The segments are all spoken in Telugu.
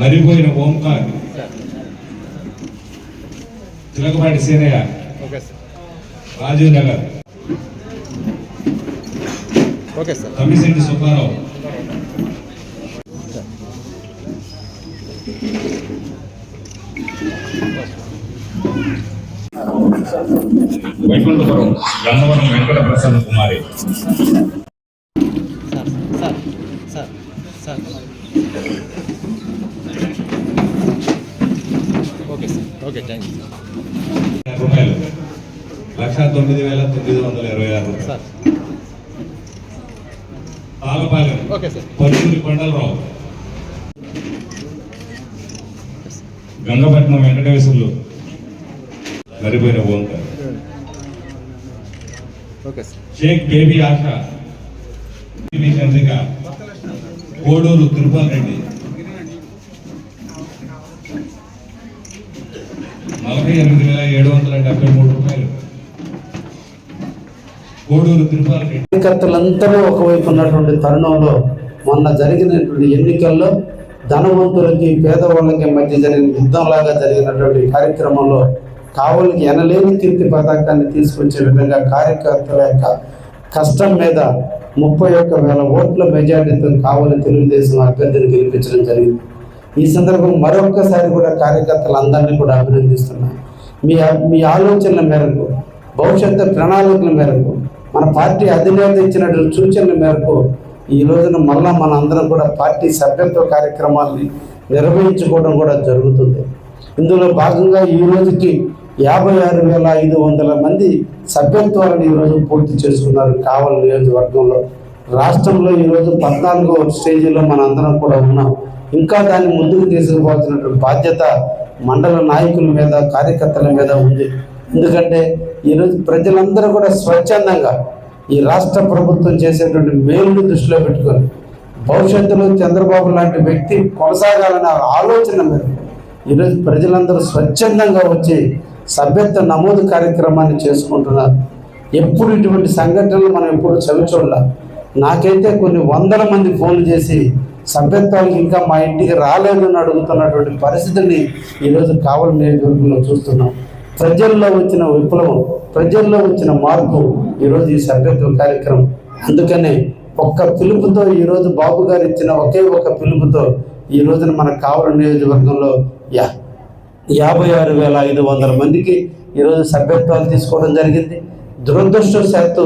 మరిపోయిన Omkar. Chilakapati Seenaiah. Rajiv Nagar okay sir Tammisetti Subbarao Vaikunthapuram Gannavaram Venkata Prasanna Kumari sir sir sir okay sir okay thank you రూపాయలు లక్ష తొమ్మిది వేల తొమ్మిది వందల ఇరవై ఆరు sir Talapalem okay sir. Palluri Kondalarao. Gangapatnam Venkateswarlu. మరిపోయిన Omkar. Shaik KB Asha. Chandrika. Koduru Tirupati Reddy నలభై ఎనిమిది వేల ఏడు వందల డెబ్బై మూడు రూపాయలు. కోడూరు కార్యకర్తలందరూ ఒకవైపు ఉన్నటువంటి తరుణంలో మొన్న జరిగినటువంటి ఎన్నికల్లో ధనవంతులకి పేదవాళ్ళకి మధ్య జరిగిన యుద్ధంలాగా జరిగినటువంటి కార్యక్రమంలో కావలికి ఎనలేని కీర్తి పతాకాన్ని తీసుకొచ్చే విధంగా కార్యకర్తల యొక్క కష్టం మీద ముప్పై ఒక్క వేల ఓట్ల మెజార్టీతో కావలి తెలుగుదేశం అభ్యర్థిని గెలిపించడం జరిగింది. ఈ సందర్భం మరొక్కసారి కూడా కార్యకర్తలందరినీ కూడా అభినందిస్తున్నాను మీ మీ ఆలోచనల మేరకు భవిష్యత్తు ప్రణాళికల మేరకు మన పార్టీ అధినేత ఇచ్చినటువంటి సూచనల మేరకు ఈ రోజున మళ్ళా మన అందరం కూడా పార్టీ సభ్యత్వ కార్యక్రమాల్ని నిర్వహించుకోవడం కూడా జరుగుతుంది. ఇందులో భాగంగా ఈ రోజుకి యాభై ఆరు వేల ఐదు వందల మంది సభ్యత్వాలను ఈరోజు పూర్తి చేసుకున్నారు కావలి నియోజకవర్గంలో. రాష్ట్రంలో ఈరోజు పద్నాలుగో స్టేజీలో మన అందరం కూడా ఉన్నాం. ఇంకా దాన్ని ముందుకు తీసుకుపోవాల్సినటువంటి బాధ్యత మండల నాయకుల మీద కార్యకర్తల మీద ఉంది. ఎందుకంటే ఈరోజు ప్రజలందరూ కూడా స్వచ్ఛందంగా ఈ రాష్ట్ర ప్రభుత్వం చేసేటువంటి మేలును దృష్టిలో పెట్టుకొని భవిష్యత్తులో చంద్రబాబు లాంటి వ్యక్తి కొనసాగాలనే ఆలోచన మీద ఈరోజు ప్రజలందరూ స్వచ్ఛందంగా వచ్చి సభ్యత్వ నమోదు కార్యక్రమాన్ని చేసుకుంటున్నారు. ఎప్పుడు ఇటువంటి సంఘటనలు మనం ఎప్పుడు చవిచూడాల నాకైతే కొన్ని వందల మంది ఫోన్లు చేసి సభ్యత్వానికి ఇంకా మా ఇంటికి రాలేదు అని అడుగుతున్నటువంటి పరిస్థితిని ఈరోజు కావలి నియోజకవర్గంలో చూస్తున్నాం. ప్రజల్లో వచ్చిన విప్లవం ప్రజల్లో వచ్చిన మార్పు ఈరోజు ఈ సభ్యత్వ కార్యక్రమం. అందుకనే ఒక్క పిలుపుతో ఈరోజు బాబు గారు ఇచ్చిన ఒకే ఒక పిలుపుతో ఈ రోజున మన కావలి నియోజకవర్గంలో యా యాభై ఆరు వేల ఐదు వందల మందికి ఈరోజు సభ్యత్వాలు తీసుకోవడం జరిగింది. దురదృష్టవశాత్తు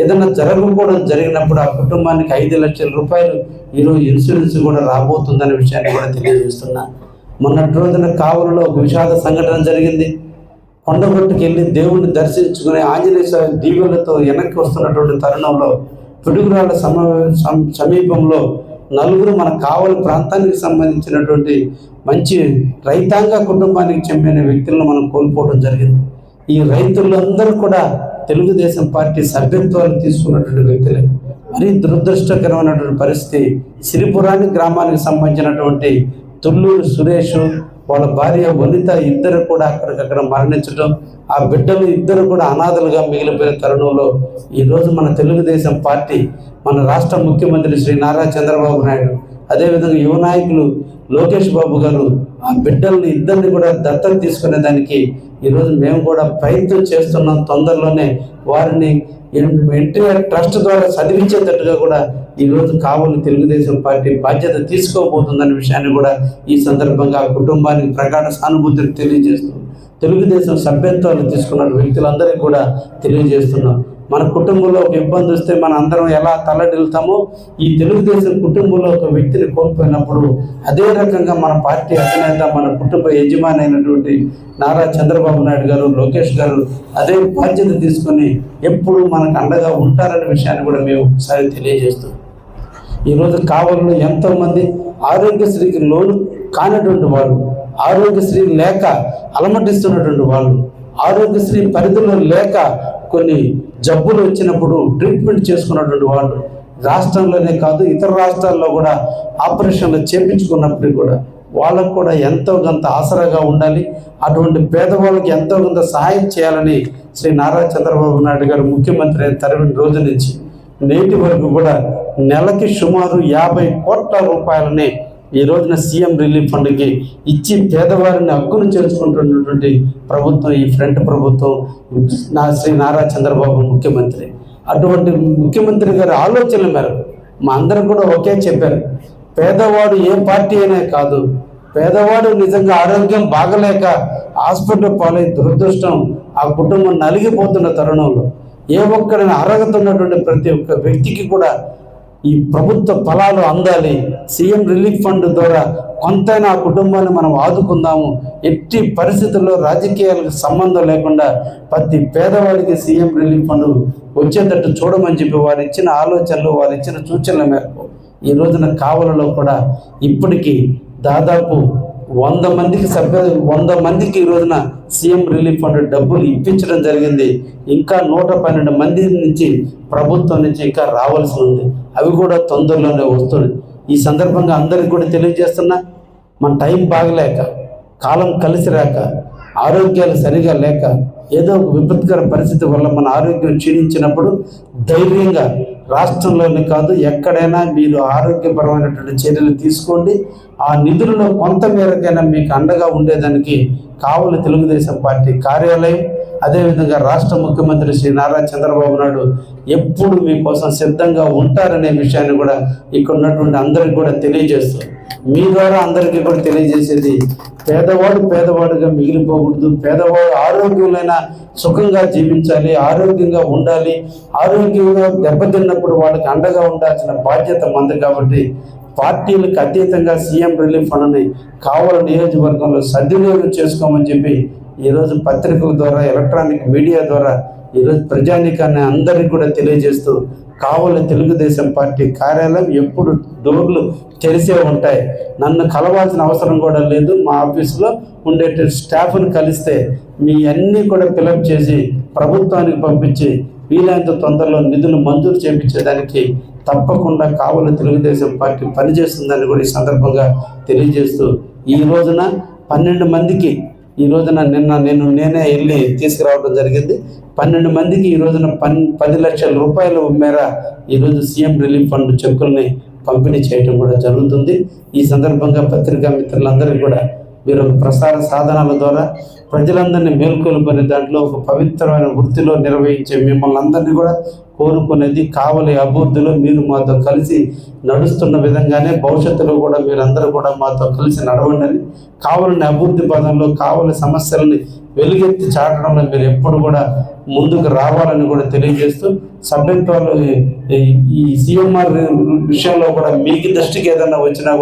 ఏదైనా జరగకపోవడం జరిగినప్పుడు ఆ కుటుంబానికి ఐదు లక్షల రూపాయలు ఈరోజు ఇన్సూరెన్స్ కూడా రాబోతుందనే విషయాన్ని కూడా తెలియజేస్తున్నా. మొన్నటి రోజున కావలిలో ఒక విషాద సంఘటన జరిగింది. కొండగొట్టుకు వెళ్ళి దేవుణ్ణి దర్శించుకుని ఆంజనేయ స్వామి వెనక్కి వస్తున్నటువంటి తరుణంలో పిడుగురాళ్ళ సమ సమీపంలో నలుగురు మన కావలి ప్రాంతానికి సంబంధించినటువంటి మంచి రైతాంగ కుటుంబానికి చెందిన వ్యక్తులను మనం కోల్పోవడం జరిగింది. ఈ రైతులందరూ కూడా తెలుగుదేశం పార్టీ సభ్యత్వాలు తీసుకున్నటువంటి వ్యక్తులే. మరీ దురదృష్టకరమైనటువంటి పరిస్థితి. సిరిపురాణి గ్రామానికి సంబంధించినటువంటి తుళ్ళూరు సురేష్ వాళ్ళ భార్య వనిత ఇద్దరు కూడా అక్కడికక్కడ మరణించడం ఆ బిడ్డలు ఇద్దరు కూడా అనాథలుగా మిగిలిపోయిన తరుణంలో ఈరోజు మన తెలుగుదేశం పార్టీ మన రాష్ట్ర ముఖ్యమంత్రి శ్రీ నారా చంద్రబాబు నాయుడు అదేవిధంగా యువ నాయకులు లోకేష్ బాబు గారు ఆ బిడ్డల్ని ఇద్దరిని కూడా దత్తత తీసుకునే దానికి ఈరోజు మేము కూడా ప్రయత్నం చేస్తున్నాం తొందరలోనే వారిని ఎన్టీఆర్ ట్రస్ట్ ద్వారా చదివించేటట్టుగా కూడా ఈరోజు కావలి తెలుగుదేశం పార్టీ బాధ్యత తీసుకోబోతుందనే విషయాన్ని కూడా ఈ సందర్భంగా కుటుంబానికి ప్రగాఢ సానుభూతిని తెలియజేస్తూ తెలుగుదేశం సభ్యత్వాలు తీసుకున్న వ్యక్తులందరికీ కూడా తెలియజేస్తున్నాం. మన కుటుంబంలో ఒక ఇబ్బంది వస్తే మన అందరం ఎలా తల్లడిల్తామో ఈ తెలుగుదేశం కుటుంబంలో ఒక వ్యక్తిని కోల్పోయినప్పుడు అదే రకంగా మన పార్టీ అధినేత మన కుటుంబ యజమాని అయినటువంటి నారా చంద్రబాబు నాయుడు గారు లోకేష్ గారు అదే బాధ్యత తీసుకొని ఎప్పుడు మనకు అండగా ఉంటారనే విషయాన్ని కూడా మేము ఒకసారి తెలియజేస్తున్నాం ఈరోజు కావాలని ఎంతోమంది ఆరోగ్యశ్రీకి లోను కానటువంటి వాళ్ళు ఆరోగ్యశ్రీ లేక అలమటిస్తున్నటువంటి వాళ్ళు ఆరోగ్యశ్రీ పరిధిలో లేక కొన్ని జబ్బులు వచ్చినప్పుడు ట్రీట్మెంట్ చేసుకున్నటువంటి వాళ్ళు రాష్ట్రంలోనే కాదు ఇతర రాష్ట్రాల్లో కూడా ఆపరేషన్లు చేపించుకున్నప్పటికీ కూడా వాళ్ళకు కూడా ఎంతో కొంత ఆసరాగా ఉండాలి. అటువంటి పేదవాళ్ళకి ఎంతో కొంత సహాయం చేయాలని శ్రీ నారా చంద్రబాబు నాయుడు గారు ముఖ్యమంత్రి అయిన తరవిన రోజు నుంచి నేటి వరకు కూడా నెలకి సుమారు యాభై కోట్ల రూపాయలని ఈ రోజున సీఎం రిలీఫ్ ఫండ్కి ఇచ్చి పేదవారిని హక్కును చేర్చుకుంటున్నటువంటి ప్రభుత్వం ఈ ఫ్రంట్ ప్రభుత్వం నా శ్రీ నారా చంద్రబాబు ముఖ్యమంత్రి. అటువంటి ముఖ్యమంత్రి గారి ఆలోచనల మేరకు మా అందరం కూడా ఒకే చెప్పారు. పేదవాడు ఏ పార్టీ అనే కాదు పేదవాడు నిజంగా ఆరోగ్యం బాగలేక హాస్పిటల్ పాలై దురదృష్టం ఆ కుటుంబం నలిగిపోతున్న తరుణంలో ఏ ఒక్కరిని అర్హత ఉన్నటువంటి ప్రతి ఒక్క వ్యక్తికి కూడా ఈ ప్రభుత్వ ఫలాలు అందాలి. సీఎం రిలీఫ్ ఫండ్ ద్వారా కొంతైనా ఆ కుటుంబాన్ని మనం ఆదుకుందాము. ఎట్టి పరిస్థితుల్లో రాజకీయాలకు సంబంధం లేకుండా ప్రతి పేదవాడికి సీఎం రిలీఫ్ ఫండ్ వచ్చేటట్టు చూడమని చెప్పి వారు ఇచ్చిన ఆలోచనలు వారు ఇచ్చిన సూచనల మేరకు ఈ రోజున కావలలో కూడా ఇప్పటికీ దాదాపు వంద మందికి సభ్య వంద మందికి ఈ రోజున సీఎం రిలీఫ్ ఫండ్ డబ్బులు ఇప్పించడం జరిగింది. ఇంకా నూట పన్నెండు మంది నుంచి ప్రభుత్వం నుంచి ఇంకా రావాల్సి ఉంది. అవి కూడా తొందరలోనే వస్తుంది ఈ సందర్భంగా అందరికి కూడా తెలియజేస్తున్నా మన టైం బాగలేక కాలం కలిసి రాక ఆరోగ్యాలు సరిగా లేక ఏదో ఒక విపత్కర పరిస్థితి వల్ల మన ఆరోగ్యం క్షీణించినప్పుడు ధైర్యంగా రాష్ట్రంలోనే కాదు ఎక్కడైనా మీరు ఆరోగ్యపరమైనటువంటి చర్యలు తీసుకోండి. ఆ నిధులలో కొంత మేరకైనా మీకు అండగా ఉండేదానికి కావలి తెలుగుదేశం పార్టీ కార్యాలయం అదేవిధంగా రాష్ట్ర ముఖ్యమంత్రి శ్రీ నారా చంద్రబాబు నాయుడు ఎప్పుడు మీకోసం సిద్ధంగా ఉంటారనే విషయాన్ని కూడా ఇక్కడ ఉన్నటువంటి అందరికి కూడా తెలియజేస్తారు మీ ద్వారా అందరికీ కూడా తెలియజేసేది పేదవాడు పేదవాడుగా మిగిలిపోకూడదు. పేదవాడు ఆరోగ్యమైన సుఖంగా జీవించాలి ఆరోగ్యంగా ఉండాలి. ఆరోగ్యంగా దెబ్బతిన్నప్పుడు వాళ్ళకి అండగా ఉండాల్సిన బాధ్యత మంది కాబట్టి పార్టీలకు అతీతంగా సీఎం రిలీఫ్ ఫండ్ని కావల నియోజకవర్గంలో సద్వినియోగం చేసుకోమని చెప్పి ఈరోజు పత్రికల ద్వారా ఎలక్ట్రానిక్ మీడియా ద్వారా ఈరోజు ప్రజానికాన్ని అందరికీ కూడా తెలియజేస్తూ కావలి తెలుగుదేశం పార్టీ కార్యాలయం ఎప్పుడు డోర్లు తెరిసే ఉంటాయి. నన్ను కలవాల్సిన అవసరం కూడా లేదు. మా ఆఫీసులో ఉండే స్టాఫ్ని కలిస్తే మీ అన్నీ కూడా ఫిలప్ చేసి ప్రభుత్వానికి పంపించి వీలైనంత తొందరలో నిధులు మంజూరు చేయించేదానికి తప్పకుండా కావలి తెలుగుదేశం పార్టీ పనిచేస్తుందని కూడా ఈ సందర్భంగా తెలియజేస్తూ ఈ రోజున పన్నెండు మందికి ఈ రోజున నిన్న నేను నేనే వెళ్ళి తీసుకురావడం జరిగింది. పన్నెండు మందికి ఈ రోజున పన్ పది లక్షల రూపాయల మేర ఈరోజు సీఎం రిలీఫ్ ఫండ్ చెక్కుల్ని పంపిణీ చేయడం కూడా జరుగుతుంది. ఈ సందర్భంగా పత్రికా మిత్రులందరికీ కూడా మీరు ప్రసార సాధనాల ద్వారా ప్రజలందరినీ మేల్కొల్పని దాంట్లో ఒక పవిత్రమైన వృత్తిలో నిర్వహించే మిమ్మల్ని అందరినీ కూడా కోరుకునేది కావలి అభివృద్ధిలో మీరు మాతో కలిసి నడుస్తున్న విధంగానే భవిష్యత్తులో కూడా మీరందరూ కూడా మాతో కలిసి నడవండి కావలని అభివృద్ధి పదంలో కావలి సమస్యలని వెలుగెత్తి చాటడంలో మీరు ఎప్పుడు కూడా ముందుకు రావాలని కూడా తెలియజేస్తూ సభ్యత్వాలు ఈ- ఈ సీఎంఆర్ విషయంలో కూడా మీకు దృష్టికి ఏదైనా వచ్చినా కూడా